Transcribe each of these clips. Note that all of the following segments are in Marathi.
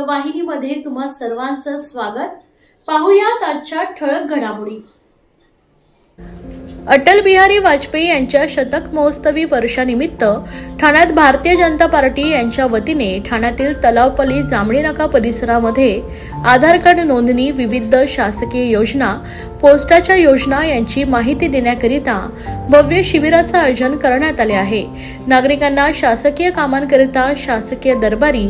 वृत्तवाहिनीमध्ये तुम्हा सर्वांचं स्वागत. पाहुयात आजच्या ठळक घडामोडी. अटल बिहारी वाजपेयी यांच्या शतक महोत्सवी वर्षानिमित्त ठाण्यात भारतीय जनता पार्टी यांच्या वतीने ठाण्यातील तलावपली जांभळी नाका परिसरामध्ये आधार कार्ड नोंदणी विविध शासकीय योजना पोस्टाच्या योजना यांची माहिती देण्याकरिता भव्य शिबिराचं आयोजन करण्यात आले आहे. नागरिकांना शासकीय कामांकरिता शासकीय दरबारी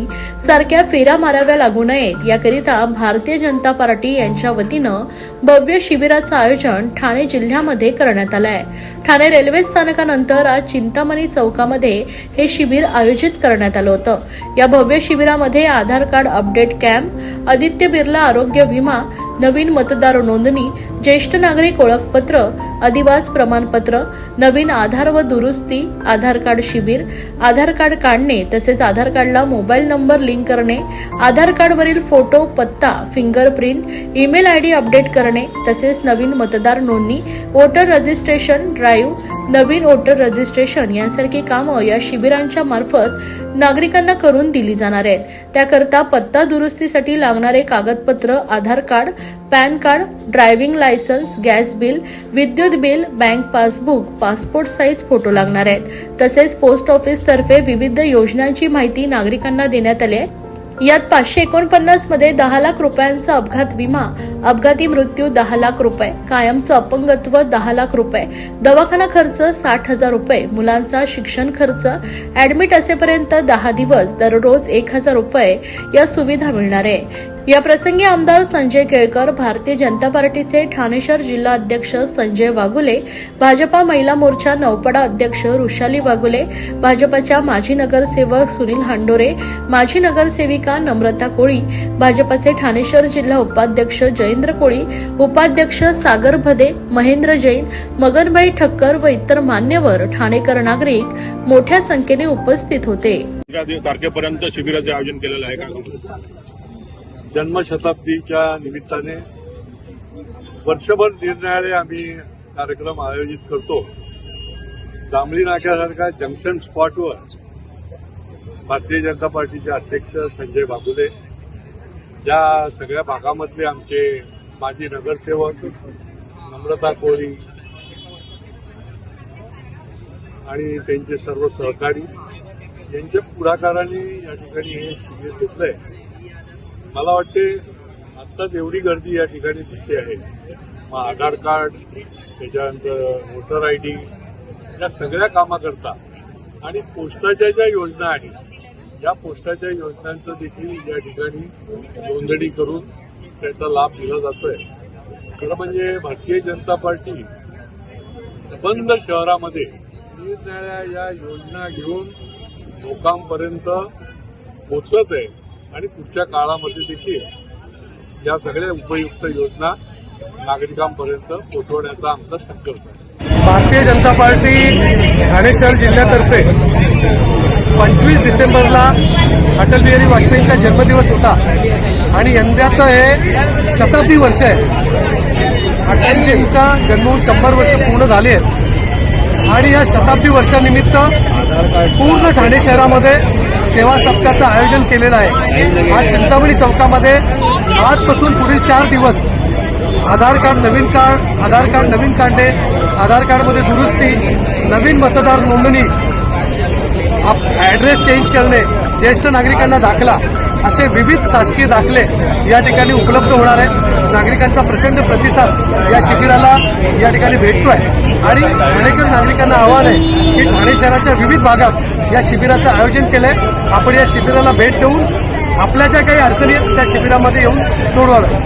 सारख्या फेऱ्या माराव्या लागू नयेत. याकरिता भारतीय जनता पार्टी यांच्या वतीनं भव्य शिबिराचं आयोजन ठाणे जिल्ह्यामध्ये करण्यात आलं आहे ठाणे रेल्वे स्थानकानंतर आज चिंतामणी चौकामध्ये हे शिबिर आयोजित करण्यात आलं होतं. या भव्य शिबिरामध्ये Aadhaar card update camp Aditya Birla आरोग्य विमा नवीन मतदार नोंदणी ज्येष्ठ नागरिक ओळखपत्र अधिवास प्रमाणपत्र नवीन आधार व दुरुस्ती आधार कार्ड शिबिर आधार कार्ड काढणे तसेच आधार कार्डला मोबाईल नंबर लिंक करणे आधार कार्डवरील फोटो पत्ता fingerprint email I D update करणे तसेच नवीन मतदार नोंदणी वोटर रजिस्ट्रेशन ड्राईव्ह नवीन वोटर रजिस्ट्रेशन यांसारखी कामं या शिबिरांच्या मार्फत नागरिकांना करून दिली जाणार आहेत. त्याकरता पत्ता दुरुस्तीसाठी लागणारे कागदपत्र Aadhaar card PAN card driving licence gas bill विद्युत bill bank passbook passport size photo लागणार आहेत. तसेच पोस्ट ऑफिस तर्फे विविध योजनांची माहिती नागरिकांना देण्यात आली आहे. यात पाचशे एकोणपन्नासमध्ये दहा लाख रुपयांचा अपघात विमा अपघाती मृत्यू दहा लाख रुपये कायमचं अपंगत्व दहा लाख रुपये दवाखाना खर्च साठ हजार रुपये मुलांचा शिक्षण खर्च ऍडमिट असेपर्यंत दहा दिवस दररोज एक हजार रुपये या सुविधा मिळणार आहे. या प्रसंगी आमदार संजय केळकर भारतीय जनता पार्टीचे ठाणेशहर जिल्हा अध्यक्ष संजय वाघुले भाजपा महिला मोर्चा नौपडा अध्यक्ष रुशाली वाघुले भाजपाच्या माजी नगरसेवक सुनील हांडोरे माजी नगरसेविका नम्रता कोळी भाजपाचे ठाणेशहर जिल्हा उपाध्यक्ष जयेंद्र कोळी उपाध्यक्ष सागर भदे महेंद्र जैन मगनभाई ठक्कर व इतर मान्यवर ठाणेकर नागरिक मोठ्या संख्येने उपस्थित होते. तारखेपर्यंत शिबिराचे आयोजन केलेलं आहे का? जन्मशताब्दीच्या निमित्ताने वर्षभर निरनिराळे आम्ही कार्यक्रम आयोजित करतो. जांभळी नाक्यासारख्या जंक्शन स्पॉटवर भारतीय जनता पार्टीचे अध्यक्ष संजय बाबुले या सगळ्या भागामधले आमचे माजी नगरसेवक नम्रता कोळी आणि त्यांचे सर्व सहकारी यांच्या पुढाकाराने या ठिकाणी हे शिबिर घेतलंय. मला वाटते आत्ताच एवढी गर्दी या ठिकाणी दिसते आहे. मग आधार कार्ड त्याच्यानंतर वोटर आय डी या सगळ्या कामाकरता आणि पोस्टाच्या ज्या योजना आहेत या पोस्टाच्या योजनांचं देखील या ठिकाणी नोंदणी करून त्याचा लाभ दिला जातोय. खरं म्हणजे भारतीय जनता पार्टी सबंध शहरामध्ये निरनिराळ्या या योजना घेऊन लोकांपर्यंत पोचत आहे. आणि पुढच्या काळामध्ये देखील या सगळ्या उपयुक्त योजना नागरिकांपर्यंत पोहोचवण्याचा आमचा संकल्प आहे. भारतीय जनता पार्टी ठाणे शहर जिल्ह्यातर्फे पंचवीस डिसेंबरला अटल बिहारी वाजपेयींचा जन्मदिवस होता. आणि यंदाचं हे शताब्दी वर्ष आहे. अटलजींचा जन्म शंभर वर्ष पूर्ण झाले आहेत. आणि या शताब्दी वर्षानिमित्त पूर्ण ठाणे शहरामध्ये सेवा सप्ताहाचं आयोजन केलेलं आहे. आज चिंतामणी चौकामध्ये आजपासून पुढील चार दिवस आधार कार्ड नवीन कार्ड आधार कार्ड नवीन काढणे आधार कार्डमध्ये दुरुस्ती नवीन मतदार नोंदणी ॲड्रेस चेंज करणे ज्येष्ठ नागरिकांना दाखला. असे विविध शासकीय दाखले या ठिकाणी उपलब्ध होणार आहेत. नागरिकांचा प्रचंड प्रतिसाद या शिबिराला या ठिकाणी भेटतो आहे आणि ठाणेकर नागरिकांना आव्हान आहे की ठाणे शहराच्या विविध भागात या शिबिराचं आयोजन केलं आहे आपण या शिबिराला भेट देऊन आपल्या ज्या काही अडचणी आहेत त्या शिबिरामध्ये येऊन सोडवाव्या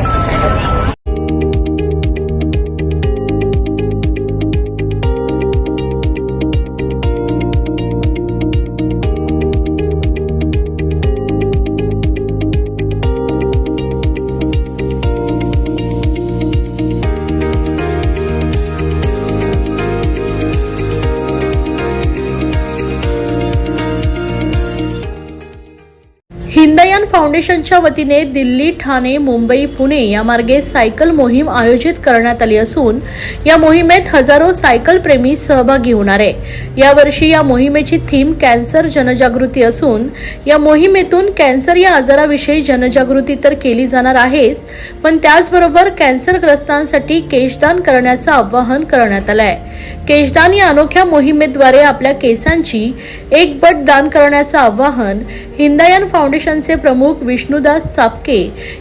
फाउंडेशनच्या वतीने दिल्ली ठाणे मुंबई पुणे या मार्गे सायकल मोहीम आयोजित करण्यात आली असून या मोहिमेत हजारो सायकल प्रेमी सहभागी होणार आहे. यावर्षी या मोहिमेची थीम कॅन्सर जनजागृती असून या मोहिमेतून कॅन्सर या आजाराविषयी जनजागृती तर केली जाणार आहेच पण त्याचबरोबर कॅन्सरग्रस्तांसाठी केशदान करण्याचं आवाहन करण्यात आलं आहे केशदान या अनोख्या मोहिमेद्वारे आपल्या केसांची एक बट दान करण्याचं आवाहन हिंदायन फाउंडेशनचे प्रमुख विष्णुदास चापके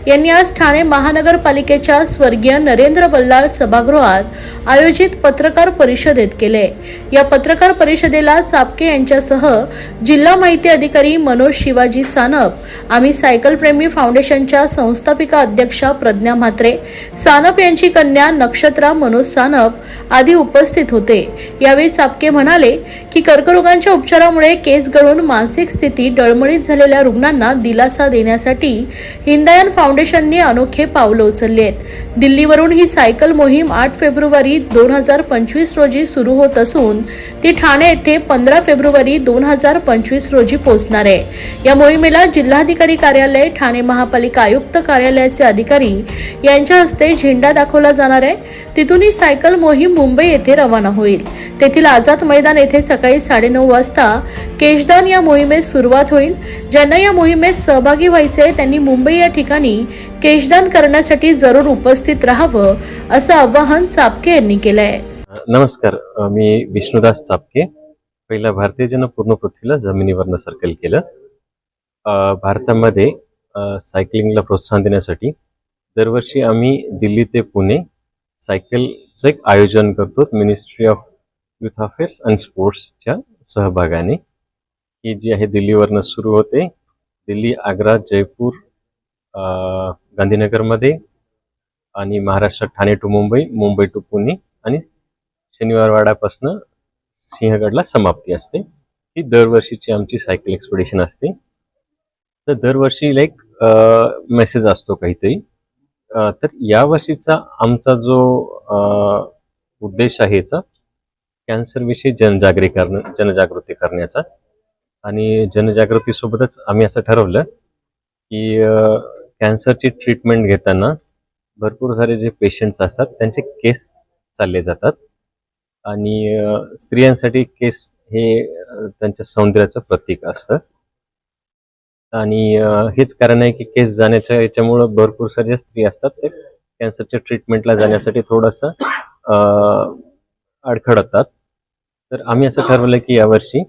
यांनी आज ठाणे महानगरपालिकेच्या स्वर्गीय नरेंद्र बल्लाळ सभागृहात आयोजित पत्रकार परिषदेत केले. या पत्रकार परिषदेला चापके यांच्यासह जिल्हा माहिती अधिकारी मनोज शिवाजी सानप आम्ही सायकलप्रेमी फाउंडेशनच्या संस्थापिका अध्यक्षा प्रज्ञा म्हात्रे सानप यांची कन्या नक्षत्रा मनोज सानप आदी उपस्थित होते. यावेळी चापके म्हणाले की कर्करोगांच्या उपचारामुळे केस गळून मानसिक स्थिती डळमळीत झालेल्या रुग्णांना दिलासा देण्यासाठी हिंदायन फाउंडेशनने अनोखे पावलं उचलली आहेत. दिल्लीवरून ही सायकल मोहीम आठ फेब्रुवारी दोन हजार पंचवीस रोजी सुरू होत असून ती ठाणे येथे पंधरा फेब्रुवारी दोन हजार पंचवीस रोजी पोहोचणार आहे. या मोहिमेला जिल्हाधिकारी कार्यालय ठाणे महापालिका आयुक्त कार्यालयाचे अधिकारी यांच्या हस्ते झेंडा दाखवला जाणार आहे. तिथून ही सायकल मोहीम मुंबई येथे रवाना होईल. तेथील आझाद मैदान येथे सकाळी साडेनऊ वाजता केशदान या मोहिमेस सुरुवात होईल. ज्यांना या मोहिमेत सहभागी व्हायचे त्यांनी मुंबई या ठिकाणी केशदान करण्यासाठी जरूर उपस्थित राहावं असं आवाहन चापके यांनी केलं आहे नमस्कार मी विष्णुदास चापके. पहिला भारतीय जन पूर्ण पृथ्वीला जमिनीवरनं सर्कल केलं. भारतामध्ये सायकलिंगला प्रोत्साहन देण्यासाठी दरवर्षी आम्ही दिल्ली ते पुणे सायकलचं एक आयोजन करतो ministry of youth affairs and स्पोर्ट्सच्या सहभागाने. ही जी आहे दिल्लीवरनं सुरू होते. दिल्ली आग्रा जयपूर गांधीनगरमध्ये आणि महाराष्ट्रात ठाणे टू मुंबई मुंबई टू पुणे आणि शनिवारवाड्यापासनं सिंहगडला समाप्ती असते. ही दरवर्षीची आमची सायकल एक्सपिडिशन असते. तर दरवर्षी लाईक मेसेज असतो काहीतरी. तर यावर्षीचा आमचा जो उद्देश आहे याचा कॅन्सरविषयी जनजागरी करणं जनजागृती करण्याचा. आणि जनजागृतीसोबतच आम्ही असं ठरवलं की कॅन्सरची ट्रीटमेंट घेताना भरपूर सारे जे पेशंट्स असतात त्यांचे केस चालले जातात. आणि स्त्रियांसाठी केस हे त्यांच्या सौंदर्याचं प्रतीक असतं. आणि हेच कारण आहे की केस जाण्याच्या याच्यामुळं भरपूर साऱ्या स्त्री असतात ते. कॅन्सरच्या ट्रीटमेंटला जाण्यासाठी थोडंसं अडखडतात. अडखळतात तर आम्ही असं ठरवलं की यावर्षी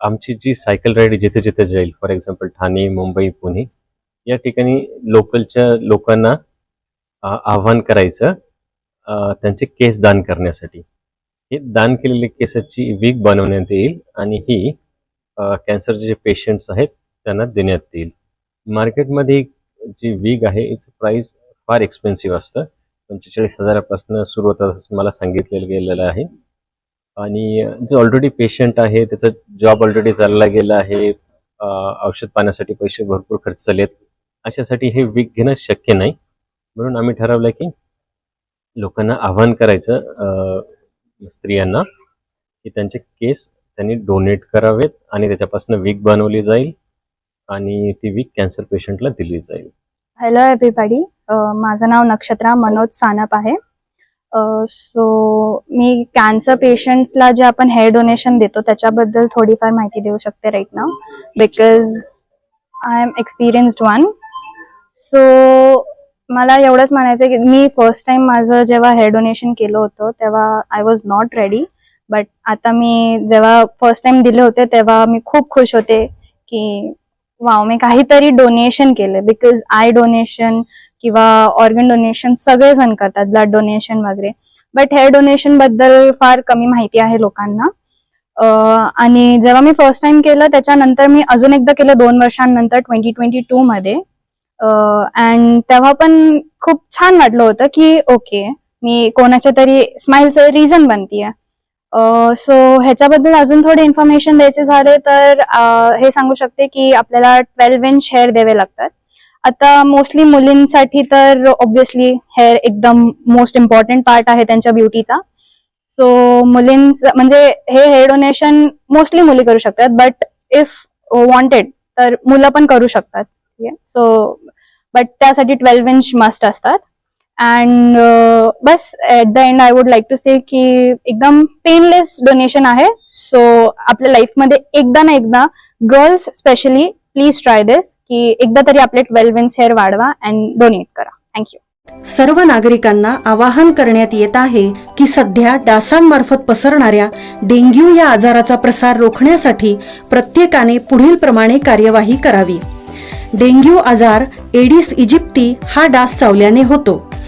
आमची जी सायकल राईड जिथे जिथे जाईल फॉर एक्झाम्पल ठाणे मुंबई पुणे या ठिकाणी लोकलच्या लोकांना आव्हान करायचं त्यांचे केस दान करण्यासाठी. हे दान केलेले केसाची वीक बनवण्यात येईल आणि ही कॅन्सरचे जे पेशंट्स आहेत त्यांना देण्यात येईल. मार्केटमध्ये जी वीग आहे याचं प्राईस फार एक्सपेन्सिव्ह असतं. पंचेचाळीस हजारापासून सुरुवात असं मला सांगितलेलं गेलेलं आहे. आणि जे ऑलरेडी पेशंट आहे त्याचा जॉब ऑलरेडी चालला गेला आहे औषध पाण्यासाठी पैसे भरपूर खर्च झालेत. अशासाठी हे वीक घेणं शक्य नाही. म्हणून आम्ही ठरवलं की लोकांना आव्हान करायचं स्त्रियांना की त्यांचे केस त्यांनी डोनेट करावेत आणि त्याच्यापासून वीक बनवली जाईल आणि ती वीक कॅन्सर पेशंटला दिली जाईल. हॅलो एव्हरीबॉडी माझं नाव नक्षत्रा मनोज सानप आहे. सो मी कॅन्सर पेशंट्सला जे आपण हेअर डोनेशन देतो त्याच्याबद्दल थोडीफार माहिती देऊ शकते right now because I am experienced one so मला एवढंच म्हणायचं आहे की मी फर्स्ट टाइम माझं जेव्हा हेअर डोनेशन केलं होतं तेव्हा I was not ready but आता मी जेव्हा फर्स्ट टाइम दिले होते तेव्हा मी खूप खुश होते की वाव मी काहीतरी डोनेशन केलं. बिकॉज आय डोनेशन किंवा ऑर्गन डोनेशन सगळेजण करतात ब्लड डोनेशन वगैरे. बट हेअर डोनेशनबद्दल फार कमी माहिती आहे लोकांना. आणि जेव्हा मी फर्स्ट टाइम केलं त्याच्यानंतर मी अजून एकदा केलं दोन वर्षांनंतर ट्वेंटी ट्वेंटी टू मध्ये अँड तेव्हा पण खूप छान वाटलं होतं की ओके मी कोणाच्या तरी स्माइलचं रिझन बनतीये. सो ह्याच्याबद्दल अजून थोडे इन्फॉर्मेशन द्यायचे झाले तर हे सांगू शकते की आपल्याला ट्वेल्व इंच हेअर द्यावे लागतात. आता मोस्टली मुलींसाठी तर ऑब्विसली हेअर एकदम मोस्ट इम्पॉर्टंट पार्ट आहे त्यांच्या ब्युटीचा सो मुलींच म्हणजे हे हेअर डोनेशन मोस्टली मुली करू शकतात बट इफ वॉन्टेड तर मुलं पण करू शकतात. सो बट त्यासाठी ट्वेल्व इंच मस्ट असतात. And uh, bus at the end I would like to say की एकदम पेनलेस डोनेशन आहे. सो आपल्या लाईफमध्ये एकदा ना एकदा girls specially please try this की एकदा तरी आपले ट्वेल्व विन्स हेअर वाढवा अँड डोनेट करा. थँक्यू सर्व नागरिकांना आवाहन करण्यात येत आहे की सध्या डासांमार्फत पसरणाऱ्या डेंग्यू या आजाराचा प्रसार रोखण्यासाठी प्रत्येकाने पुढील प्रमाणे कार्यवाही करावी. डेंग्यू आजार एडिस इजिप्ती हा डास चावल्याने होतो.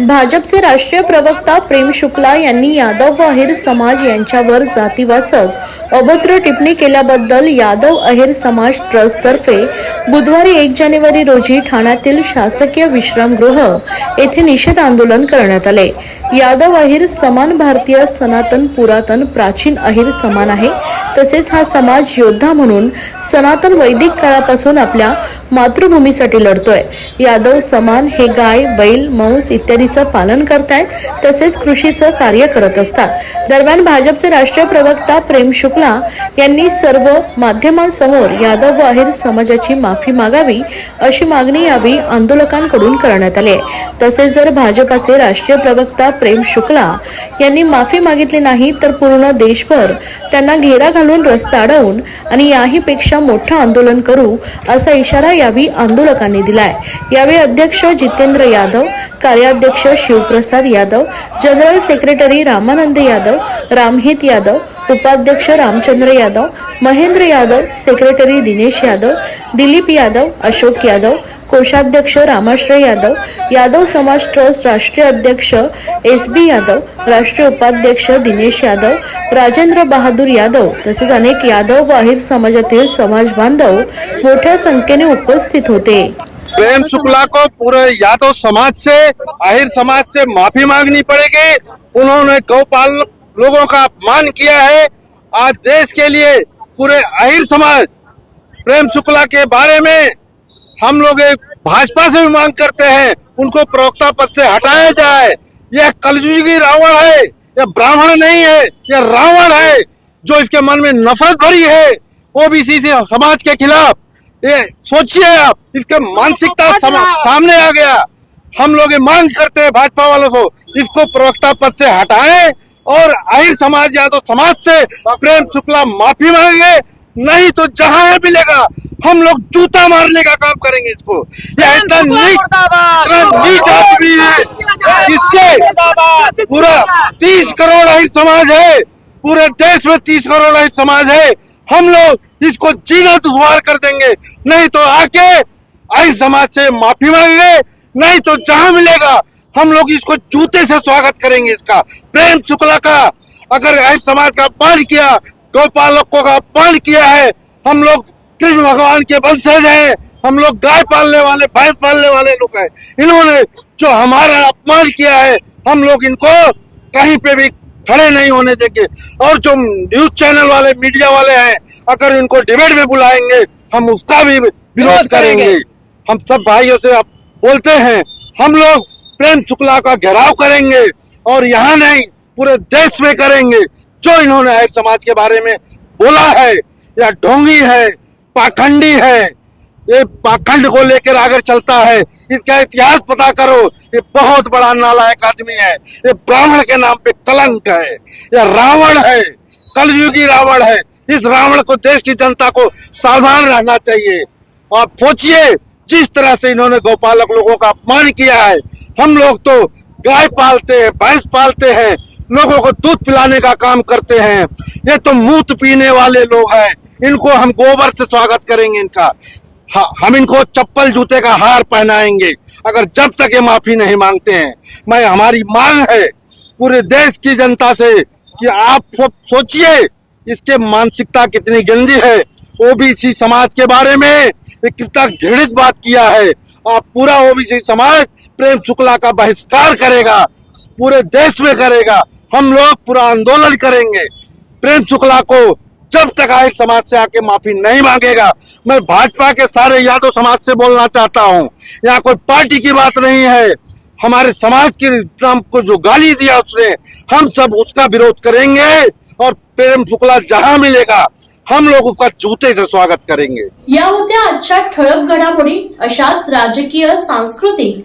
भाजपचे राष्ट्रीय प्रवक्ता प्रेम शुक्ला यांनी यादव व अहिर समाज यांच्यावर जातीवाचक अभद्र टिप्पणी केल्याबद्दल यादव अहिर समाज ट्रस्टतर्फे बुधवारी एक जानेवारी रोजी ठाण्यातील शासकीय विश्रामगृह येथे निषेध आंदोलन करण्यात आले. यादव अहिर समान भारतीय सनातन पुरातन प्राचीन अहिर समान आहे. तसेच हा समाज योद्धा म्हणून सनातन वैदिक काळापासून आपल्या भूमीसाठी लढतोय. यादव समान हे गाय बैल मांस इत्यादीचं पालन करतायत तसेच कृषीचं कार्य करत असतात. दरम्यान भाजपचे राष्ट्रीय प्रवक्ता प्रेम शुक्ला यांनी सर्व माध्यमांसमोर यादव व अहिर समाजाची माफी मागावी अशी मागणी यावेळी आंदोलकांकडून करण्यात आली आहे. तसेच जर भाजपाचे राष्ट्रीय प्रवक्ता प्रेम शुक्ला यांनी माफी मागितली नाही तर पूर्ण देशभर त्यांना घेरा घालून रस्ता अडवून आणि याहीपेक्षा मोठं आंदोलन करू असा इशारा यावेळी आंदोलकांनी दिलाय. यावेळी अध्यक्ष जितेंद्र यादव कार्याध्यक्ष शिवप्रसाद यादव जनरल सेक्रेटरी रामानंद यादव रामहित यादव उपाध्यक्ष रामचंद्र यादव महेंद्र यादव सेक्रेटरी दिनेश यादव दिलीप यादव अशोक यादव कोषाध्यक्ष रामाश्रय यादव यादव समाज ट्रस्ट राष्ट्रीय अध्यक्ष एस बी यादव, राष्ट्रीय उपाध्यक्ष दिनेश यादव, राजेंद्र बहादूर यादव तसेच अनेक यादव व अहिर समाजातील समाज बांधव मोठ्या संख्येने उपस्थित होते. प्रेम शुक्ला को पूरे यादव समाज से आहिर समाज से माफ़ी मांगनी पड़ेगी। उन्होंने गौपाल लोगों का अपमान किया है। आज देश के लिए पूरे आहिर समाज प्रेम शुक्ला के बारे में हम लोग भाजपा से भी मांग करते हैं उनको प्रवक्ता पद से हटाया जाए। यह कलयुगी रावण है यह ब्राह्मण नहीं है यह रावण है जो इसके मन में नफरत भरी है ओबीसी से समाज के खिलाफ। ये सोचिए आप इसके मानसिकता सामने आ गया। हम लोग मांग करते हैं भाजपा वालों को इसको प्रवक्ता पद से हटाएँ और आहिर समाज यादव समाज से प्रेम शुक्ला माफ़ी मांगे नहीं तो जहाँ मिलेगा हम लोग जूता मारने का काम करेंगे इसको। इतना नीच आदमी है। इससे पूरा तीस करोड़ आहिर समाज है। पूरे देश में तीस करोड़ आहिर समाज है। हम लोग इसको जीना दुश्वार कर देंगे। नहीं तो आके आहिर समाज से माफ़ी मांगे नहीं तो जहाँ मिलेगा हम लोग इसको जूते से स्वागत करेंगे इसका। प्रेम शुक्ला का अगर आहिर समाज का अपमान किया गोपालकों का अपमान किया है हम लोग कृष्ण भगवान के वंशज हैं। हम लोग गाय पालने वाले भैंस पालने वाले लोग हैं। इन्होंने जो हमारा अपमान किया है हम लोग इनको कहीं पे भी खड़े नहीं होने देंगे। और जो न्यूज़ चैनल वाले मीडिया वाले हैं अगर इनको डिबेट में बुलाएँगे हम उसका भी विरोध करेंगे। करेंगे। हम सब भाइयों से अब बोलते हैं हम लोग प्रेम शुक्ला का घेराव करेंगे और यहाँ नहीं पूरे देश में करेंगे। जो इन्होंने समाज के बारे में बोला है या ढोंगी है पाखंडी है। ये पाखंड को लेकर आगे चलता है। इसका इतिहास पता करो, ये बहुत बड़ा नालायक आदमी है। ये ब्राह्मण के नाम पे कलंक है। ये रावण है, कलयुगी रावण है। इस रावण को देश की जनता को सावधान रहना चाहिए। आप सोचिए, जिस तरह से इन्होंने गौपालक लोगों का अपमान किया है, हम लोग तो गाय पालते हैं, भैंस पालते हैं, लोगों को दूध पिलाने का काम करते हैं। ये तो मूत पीने वाले लोग हैं। इनको हम गोबर से स्वागत करेंगे इनका। ह- हम इनको चप्पल जूते का हार पहनाएँगे। अगर जब तक ये माफ़ी नहीं मांगते हैं, मैं, हमारी मांग है पूरे देश की जनता से कि आप सोचिए, इसके मानसिकता कितनी गंदी है। ओबीसी समाज के बारे में कितना घृणित बात किया है। आप पूरा ओबीसी समाज प्रेम शुक्ला का बहिष्कार करेगा, पूरे देश में करेगा। हम लोग पूरा आंदोलन करेंगे। प्रेम शुक्ला को जब तक आहिर समाज से आके माफ़ी नहीं मांगेगा, मैं भाजपा के सारे यादव समाज से बोलना चाहता हूँ, यहाँ कोई पार्टी की बात नहीं है। हमारे समाज के नाम को जो गाली दिया उसने, हम सब उसका विरोध करेंगे और प्रेम शुक्ला जहाँ मिलेगा, हम लोग उसका जूते से स्वागत करेंगे। या होत्या आजच्या ठळक घडामोडी अशाच राजकीय, सांस्कृतिक